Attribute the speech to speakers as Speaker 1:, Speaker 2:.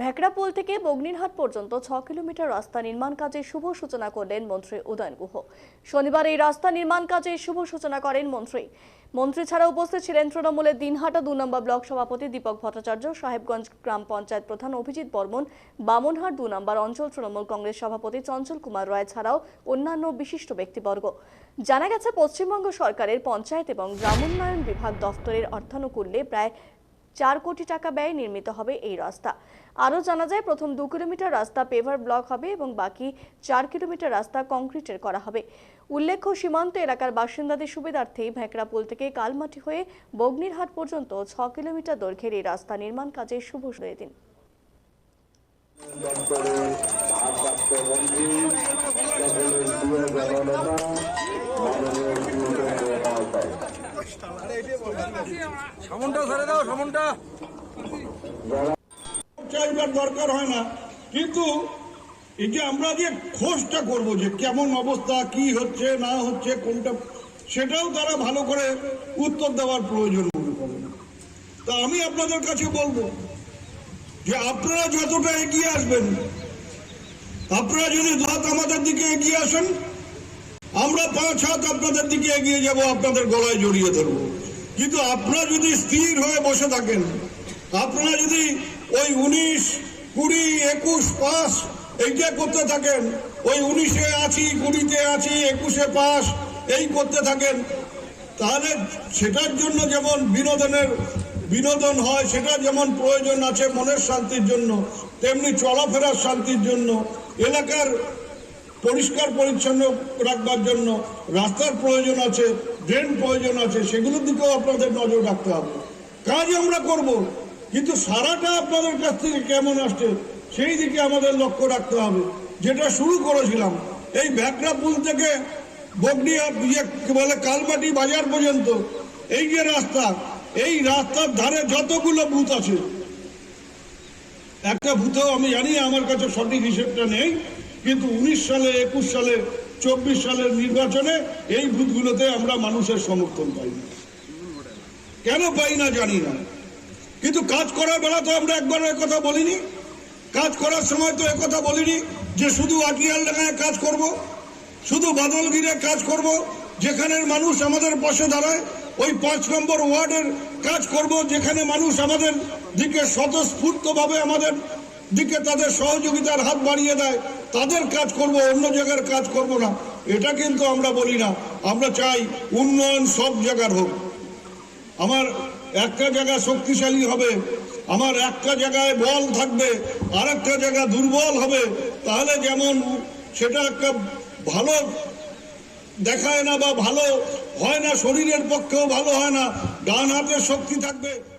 Speaker 1: ভ্যাকড়াপোল থেকে বগ্নিরহাট পর্যন্ত ছ কিলোমিটার রাস্তা নির্মাণ কাজে শুভ সূচনা করলেন মন্ত্রী উদয়ন গুহ। শনিবার এই রাস্তা নির্মাণ কাজে শুভ সূচনা করেন মন্ত্রী। মন্ত্রী ছাড়া উপস্থিত ছিলেন তৃণমূলের দিনহাটা দু নম্বর ব্লক সভাপতি দীপক ভট্টাচার্য, সাহেবগঞ্জ গ্রাম পঞ্চায়েত প্রধান অভিজিৎ বর্মন, বামনহাট দু নম্বর অঞ্চল তৃণমূল কংগ্রেস সভাপতি চঞ্চল কুমার রায় ছাড়াও অন্যান্য বিশিষ্ট ব্যক্তিবর্গ। জানা গেছে, পশ্চিমবঙ্গ সরকারের পঞ্চায়েত এবং গ্রামোন্নয়ন বিভাগ দফতরের অর্থানুকূল্যে প্রায় চার কোটি টাকা ব্যয়ে নির্মিত হবে এই রাস্তা। আরও জানা যায়, প্রথম দু কিলোমিটার রাস্তা পেভার ব্লক হবে এবং বাকি চার কিলোমিটার রাস্তা কংক্রিটের করা হবে। উল্লেখ্য, সীমান্ত এলাকার বাসিন্দাদের সুবিধার্থেই ভ্যাকড়াপুল থেকে কালমাটি হয়ে বগ্নিরহাট পর্যন্ত ছ কিলোমিটার দৈর্ঘ্যের এই রাস্তা নির্মাণ কাজে শুভ হয়ে দিন।
Speaker 2: ভারপ্রাপ্ত মন্ত্রী
Speaker 3: সামনটা ধরে দাও, সামনটা।
Speaker 4: চাইবার দরকার হয় না। কিন্তু এই আমরা যে খোঁজটা করব যে কেমন অবস্থা, কি হচ্ছে, না হচ্ছে, কোনটা, সেটাও তারা ভালো করে উত্তর দেওয়ার প্রয়োজন তা আমি আপনাদের কাছে বলব যে আপনারা যতটা এগিয়ে আসবেন, আপনারা যদি হাত আমাদের দিকে এগিয়ে আসেন আমরা পাঁচ হাত আপনাদের দিকে এগিয়ে যাব, আপনাদের গলায় জড়িয়ে ধরবো। কিন্তু আপনারা যদি স্থির হয়ে বসে থাকেন, আপনারা যদি ওই উনিশ, কুড়ি, একুশ পাস এইটা করতে থাকেন, ওই উনিশে আছি, কুড়িতে আছি, একুশে পাস এই করতে থাকেন, তাহলে সেটার জন্য যেমন বিনোদনের বিনোদন হয় সেটা যেমন প্রয়োজন আছে মনের শান্তির জন্য, তেমনি চলাফেরার শান্তির জন্য, এলাকার পরিষ্কার পরিচ্ছন্ন রাখবার জন্য রাস্তার প্রয়োজন আছে ড্রেন প্রয়োজন আছে, সেগুলোর দিকেও আপনাদের নজর রাখতে হবে। কাজ আমরা করব, কিন্তু সারাটা আপনাদের কাছ থেকে কেমন আসছে, সেই দিকে আমাদের লক্ষ্য রাখতে হবে। যেটা শুরু করেছিলাম, এই ভ্যাকড়া পুল থেকে বগনিয়া ইয়ে বলে কালমাটি বাজার পর্যন্ত, এই যে রাস্তা, এই রাস্তার ধারে যতগুলো বুথ আছে, একটা বুথেও আমি জানি, আমার কাছে সঠিক হিসেবটা নেই কিন্তু উনিশ সালে, একুশ সালে, চব্বিশ সালের নির্বাচনে এই বুথগুলোতে আমরা মানুষের সমর্থন পাই না কেন পাই না জানি না। কিন্তু কাজ করার বেলা তো আমরা একবার কথা বলিনি। কাজ করার সময় তো কথা বলিনি যে শুধু আটিয়াল ডাঙায় কাজ করব, শুধু বাদলগিরে কাজ করব, যেখানের মানুষ আমাদের পাশে দাঁড়ায়, ওই পাঁচ নম্বর ওয়ার্ডের কাজ করব, যেখানে মানুষ আমাদের দিকে স্বতঃস্ফূর্তভাবে আমাদের দিকে তাদের সহযোগিতার হাত বাড়িয়ে দেয় তাদের কাজ করব, অন্য জায়গার কাজ করব না। এটা কিন্তু আমরা বলি না। আমরা চাই উন্নয়ন সব জায়গার হোক। আমার একটা জায়গা শক্তিশালী হবে, আমার একটা জায়গায় বল থাকবে আর একটা জায়গা দুর্বল হবে, তাহলে যেমন সেটা একটা ভালো দেখায় না বা ভালো হয় না, শরীরের পক্ষেও ভালো হয় না, ডান হাতের শক্তি থাকবে